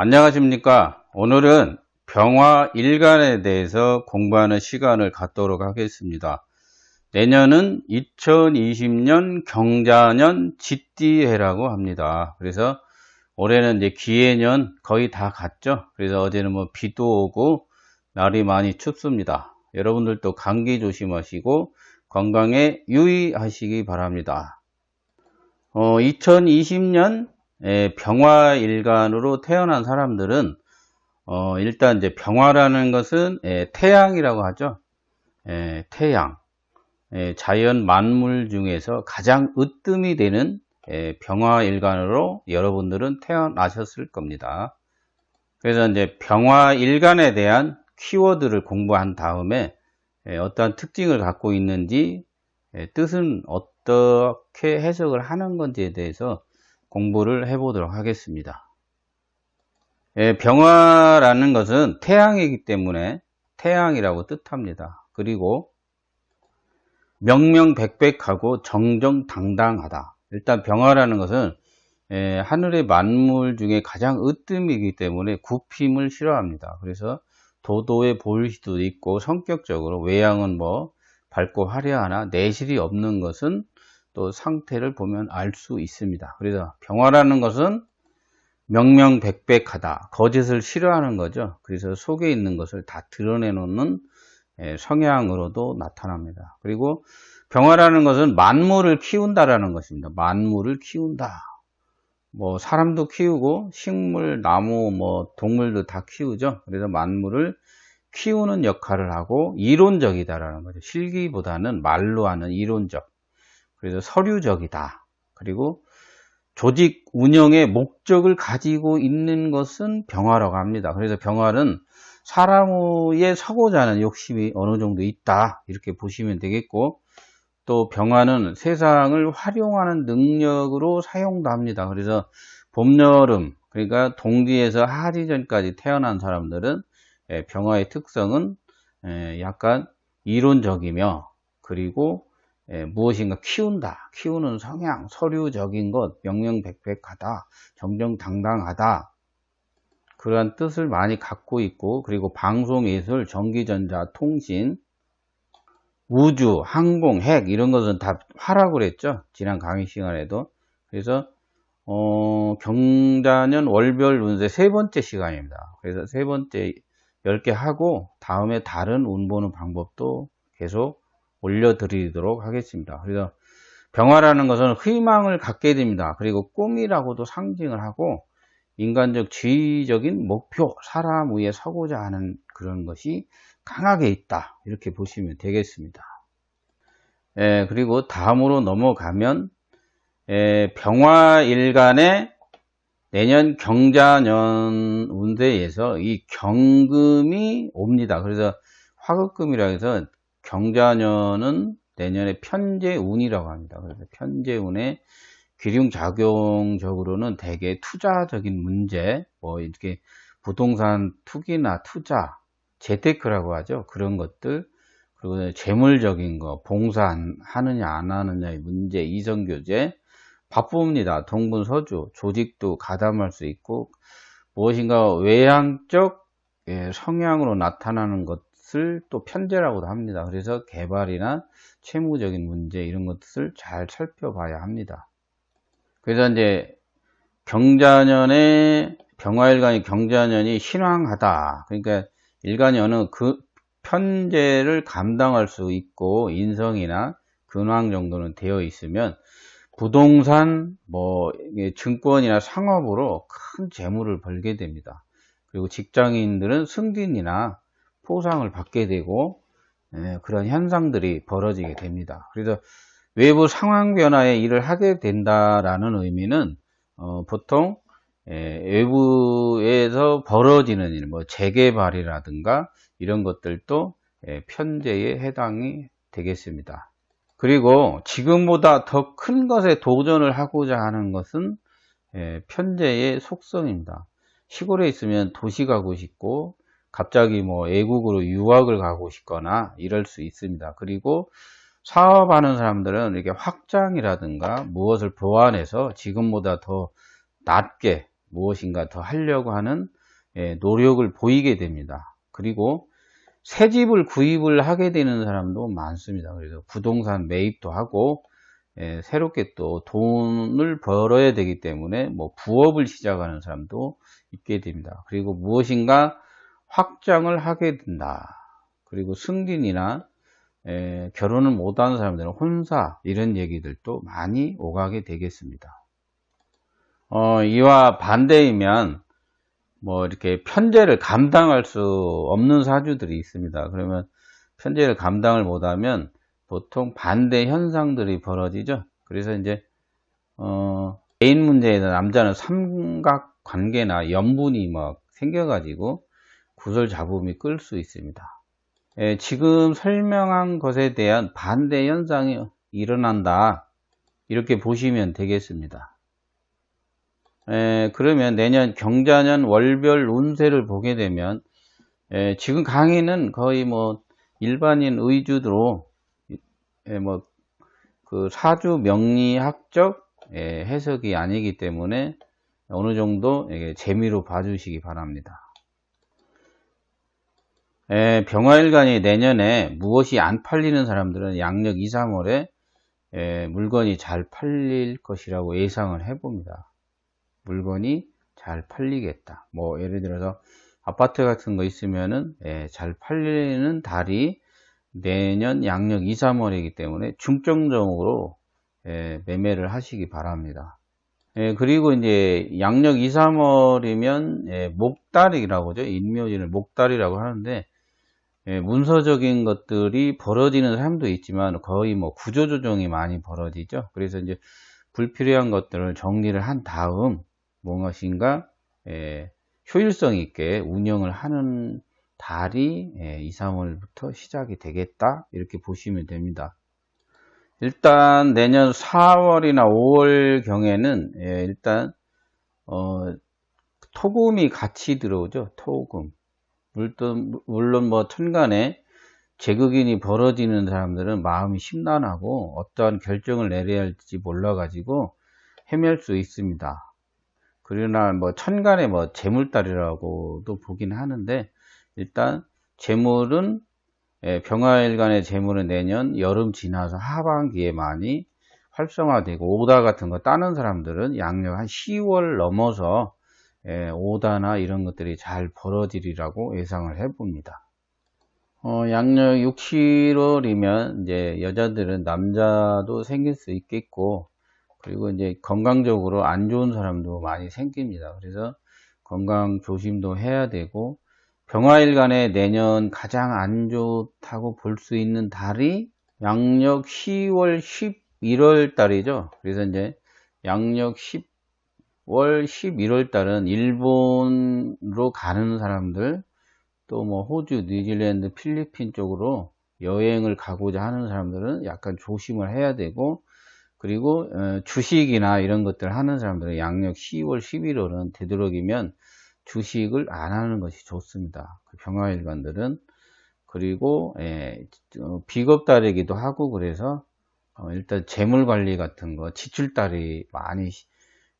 안녕하십니까? 오늘은 병화 일간에 대해서 공부하는 시간을 갖도록 하겠습니다. 내년은 2020년 경자년 쥐띠해라고 합니다. 그래서 올해는 이제 기해년 거의 다 갔죠? 그래서 어제는 뭐 비도 오고 날이 많이 춥습니다. 여러분들도 감기 조심하시고 건강에 유의하시기 바랍니다. 어, 2020년 예, 병화일간으로 태어난 사람들은 어, 일단 이제 병화라는 것은 예, 태양이라고 하죠. 예, 태양, 예, 자연 만물 중에서 가장 으뜸이 되는 예, 병화일간으로 여러분들은 태어나셨을 겁니다. 그래서 이제 병화일간에 대한 키워드를 공부한 다음에 예, 어떠한 특징을 갖고 있는지 예, 뜻은 어떻게 해석을 하는 건지에 대해서 공부를 해보도록 하겠습니다. 예, 병화라는 것은 태양이기 때문에 태양이라고 뜻합니다. 그리고 명명백백하고 정정당당하다. 일단 병화라는 것은 예, 하늘의 만물 중에 가장 으뜸이기 때문에 굽힘을 싫어합니다. 그래서 도도해 보일 수도 있고 성격적으로 외양은 뭐 밝고 화려하나 내실이 없는 것은 또 상태를 보면 알 수 있습니다. 그래서 병화라는 것은 명명백백하다. 거짓을 싫어하는 거죠. 그래서 속에 있는 것을 다 드러내놓는 예, 성향으로도 나타납니다. 그리고 병화라는 것은 만물을 키운다라는 것입니다. 만물을 키운다. 뭐 사람도 키우고 식물, 나무, 뭐 동물도 다 키우죠. 그래서 만물을 키우는 역할을 하고 이론적이다라는 거죠. 실기보다는 말로 하는 이론적. 그래서 서류적이다. 그리고 조직 운영의 목적을 가지고 있는 것은 병화라고 합니다. 그래서 병화는 사람의 서고자 하는 욕심이 어느 정도 있다. 이렇게 보시면 되겠고, 또 병화는 세상을 활용하는 능력으로 사용도 합니다. 그래서 봄, 여름, 그러니까 동지에서 하지전까지 태어난 사람들은 예, 병화의 특성은 예, 약간 이론적이며, 그리고 예, 무엇인가 키운다. 키우는 성향, 서류적인 것, 명명백백하다, 정정당당하다. 그러한 뜻을 많이 갖고 있고, 그리고 방송예술, 전기전자, 통신, 우주, 항공, 핵 이런 것은 다 화라고 그랬죠. 지난 강의 시간에도. 그래서 어, 경자년 월별 운세 세 번째 시간입니다. 그래서 세 번째 10개 하고 다음에 다른 운 보는 방법도 계속 올려드리도록 하겠습니다. 그래서 병화라는 것은 희망을 갖게 됩니다. 그리고 꿈이라고도 상징을 하고 인간적 지휘적인 목표, 사람 위에 서고자 하는 그런 것이 강하게 있다. 이렇게 보시면 되겠습니다. 예, 그리고 다음으로 넘어가면 예, 병화일간의 내년 경자년 운세에서 이 경금이 옵니다. 그래서 화급금이라 해서 경자년은 내년에 편제운이라고 합니다. 그래서 편제운의 기륭작용적으로는 대개 투자적인 문제, 뭐 이렇게 부동산 투기나 투자, 재테크라고 하죠. 그런 것들, 그리고 재물적인 거, 봉사하느냐 안 하느냐의 문제, 이성교제, 바쁩니다. 동분 서주, 조직도 가담할 수 있고, 무엇인가 외향적 예, 성향으로 나타나는 것, 것을 또 편제라고도 합니다. 그래서 개발이나 채무적인 문제 이런 것을 잘 살펴봐야 합니다. 그래서 이제 경자년에 병화일간이 경자년이 신황하다. 그러니까 일간이 어느 그 편제를 감당할 수 있고 인성이나 근황 정도는 되어 있으면 부동산, 뭐 증권이나 상업으로 큰 재물을 벌게 됩니다. 그리고 직장인들은 승진이나 포상을 받게 되고 예, 그런 현상들이 벌어지게 됩니다. 그래서 외부 상황 변화에 일을 하게 된다라는 의미는 어, 보통 예, 외부에서 벌어지는 일, 뭐 재개발이라든가 이런 것들도 예, 편제에 해당이 되겠습니다. 그리고 지금보다 더 큰 것에 도전을 하고자 하는 것은 예, 편제의 속성입니다. 시골에 있으면 도시 가고 싶고 갑자기 뭐 외국으로 유학을 가고 싶거나 이럴 수 있습니다. 그리고 사업하는 사람들은 이렇게 확장이라든가 무엇을 보완해서 지금보다 더 낮게 무엇인가 더 하려고 하는 예, 노력을 보이게 됩니다. 그리고 새 집을 구입을 하게 되는 사람도 많습니다. 그래서 부동산 매입도 하고 예, 새롭게 또 돈을 벌어야 되기 때문에 뭐 부업을 시작하는 사람도 있게 됩니다. 그리고 무엇인가 확장을 하게 된다. 그리고 승진이나 에, 결혼을 못하는 사람들은 혼사 이런 얘기들도 많이 오가게 되겠습니다. 어, 이와 반대이면 뭐 이렇게 편제를 감당할 수 없는 사주들이 있습니다. 그러면 편제를 감당을 못하면 보통 반대 현상들이 벌어지죠. 그래서 이제 어, 개인 문제에서 남자는 삼각 관계나 염분이 막 생겨가지고 구설 잡음이 끌 수 있습니다. 예, 지금 설명한 것에 대한 반대 현상이 일어난다. 이렇게 보시면 되겠습니다. 예, 그러면 내년 경자년 월별 운세를 보게 되면 예, 지금 강의는 거의 뭐 일반인 의주로 예, 뭐그 사주 명리학적 예, 해석이 아니기 때문에 어느 정도 재미로 봐주시기 바랍니다. 예, 병화일간이 내년에 무엇이 안 팔리는 사람들은 양력 2, 3월에 예, 물건이 잘 팔릴 것이라고 예상을 해봅니다. 물건이 잘 팔리겠다. 뭐 예를 들어서 아파트 같은 거 있으면은 예, 잘 팔리는 달이 내년 양력 2, 3월이기 때문에 중점적으로 예, 매매를 하시기 바랍니다. 예, 그리고 이제 양력 2, 3월이면 예, 목달이라고 하죠. 인묘진을 목달이라고 하는데 예, 문서적인 것들이 벌어지는 사람도 있지만 거의 뭐 구조조정이 많이 벌어지죠. 그래서 이제 불필요한 것들을 정리를 한 다음 무엇인가 예, 효율성 있게 운영을 하는 달이 예, 2, 3월부터 시작이 되겠다 이렇게 보시면 됩니다. 일단 내년 4월이나 5월 경에는 예, 일단 어, 토금이 같이 들어오죠. 토금. 물론, 물론 뭐 천간에 제극인이 벌어지는 사람들은 마음이 심란하고 어떠한 결정을 내려야 할지 몰라가지고 헤맬 수 있습니다. 그러나 뭐 천간에 뭐 재물달이라고도 보긴 하는데 일단 재물은 예, 병화일간의 재물은 내년 여름 지나서 하반기에 많이 활성화되고 오다 같은 거 따는 사람들은 양력 한 10월 넘어서 예, 오다나 이런 것들이 잘 벌어지리라고 예상을 해봅니다. 어, 양력 6, 7월이면 이제 여자들은 남자도 생길 수 있겠고 그리고 이제 건강적으로 안 좋은 사람도 많이 생깁니다. 그래서 건강 조심도 해야 되고 병화일간에 내년 가장 안 좋다고 볼 수 있는 달이 양력 10월 11월 달이죠. 그래서 이제 양력 10 월 11월 달은 일본으로 가는 사람들 또 뭐 호주, 뉴질랜드, 필리핀 쪽으로 여행을 가고자 하는 사람들은 약간 조심을 해야 되고 그리고 어, 주식이나 이런 것들 하는 사람들은 양력 10월, 11월은 되도록이면 주식을 안 하는 것이 좋습니다. 그 병화일관들은 그리고 예, 어, 비겁달이기도 하고 그래서 어, 일단 재물 관리 같은 거 지출달이 많이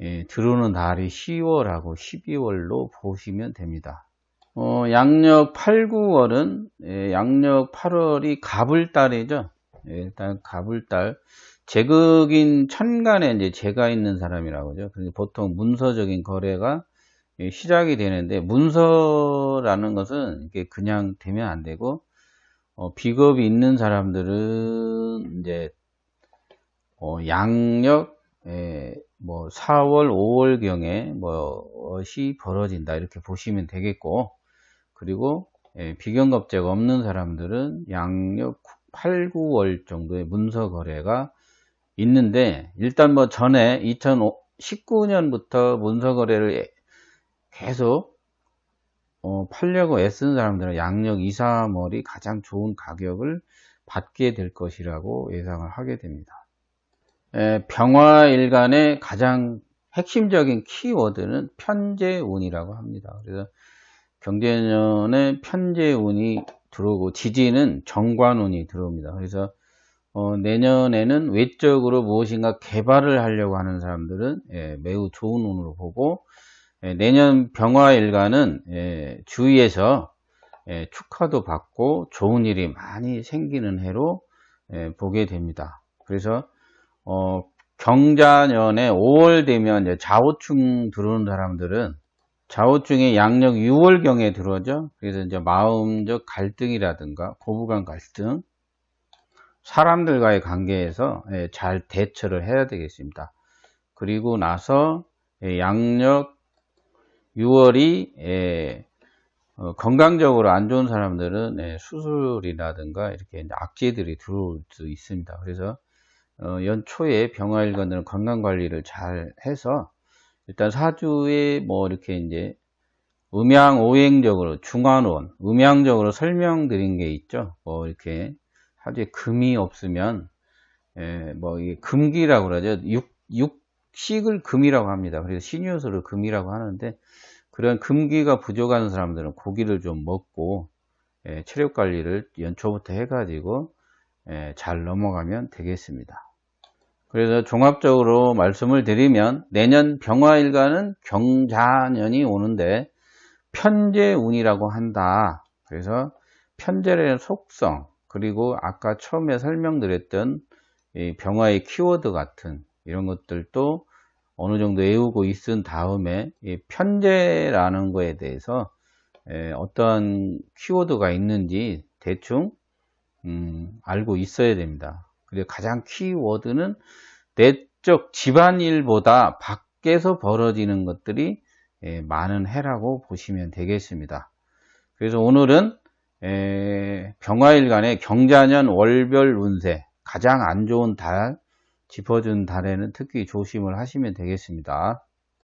예, 들어오는 달이 10월하고 12월로 보시면 됩니다. 어, 양력 8, 9월은 예, 양력 8월이 가불달이죠. 예, 일단 가불달 제극인 천간에 이제 제가 있는 사람이라고 하죠. 보통 문서적인 거래가 예, 시작이 되는데 문서라는 것은 이게 그냥 되면 안 되고 어, 비겁이 있는 사람들은 이제 어, 양력 예, 뭐 4월 5월 경에 뭐엇이 벌어진다 이렇게 보시면 되겠고 그리고 예, 비경겁제가 없는 사람들은 양력 8, 9월 정도의 문서 거래가 있는데 일단 뭐 전에 2019년부터 문서 거래를 계속 어, 팔려고 애쓴 사람들은 양력 2, 3월이 가장 좋은 가격을 받게 될 것이라고 예상을 하게 됩니다. 에, 병화일간의 가장 핵심적인 키워드는 편제운이라고 합니다. 그래서 경제년에 편제운이 들어오고 지지는 정관운이 들어옵니다. 그래서 어, 내년에는 외적으로 무엇인가 개발을 하려고 하는 사람들은 예, 매우 좋은 운으로 보고 예, 내년 병화일간은 예, 주위에서 예, 축하도 받고 좋은 일이 많이 생기는 해로 예, 보게 됩니다. 그래서 어, 경자년에 5월 되면 좌우충 들어오는 사람들은 좌우중에 양력 6월경에 들어오죠. 그래서 이제 마음적 갈등이라든가 고부간 갈등, 사람들과의 관계에서 예, 잘 대처를 해야 되겠습니다. 그리고 나서 예, 양력 6월이 예, 어, 건강적으로 안 좋은 사람들은 수술이라든가 이렇게 악재들이 들어올 수 있습니다. 그래서 어, 연초에 병화일관들은 건강관리를 잘 해서 일단 사주에 뭐 이렇게 이제 음양 오행적으로 중환원 음양적으로 설명드린 게 있죠. 뭐 이렇게 사주에 금이 없으면 예, 뭐 이게 금기라고 그러죠. 육, 육식을 금이라고 합니다. 그래서 신유소를 금이라고 하는데 그런 금기가 부족한 사람들은 고기를 좀 먹고 예, 체력 관리를 연초부터 해가지고 예, 잘 넘어가면 되겠습니다. 그래서 종합적으로 말씀을 드리면 내년 병화일간은 경자년이 오는데 편제운이라고 한다. 그래서 편제라는 속성 그리고 아까 처음에 설명드렸던 병화의 키워드 같은 이런 것들도 어느 정도 외우고 있은 다음에 편제라는 거에 대해서 어떤 키워드가 있는지 대충 음, 알고 있어야 됩니다. 그리고 가장 키워드는 내적 집안일보다 밖에서 벌어지는 것들이 예, 많은 해라고 보시면 되겠습니다. 그래서 오늘은 병화일간의 경자년 월별 운세 가장 안 좋은 달 짚어준 달에는 특히 조심을 하시면 되겠습니다.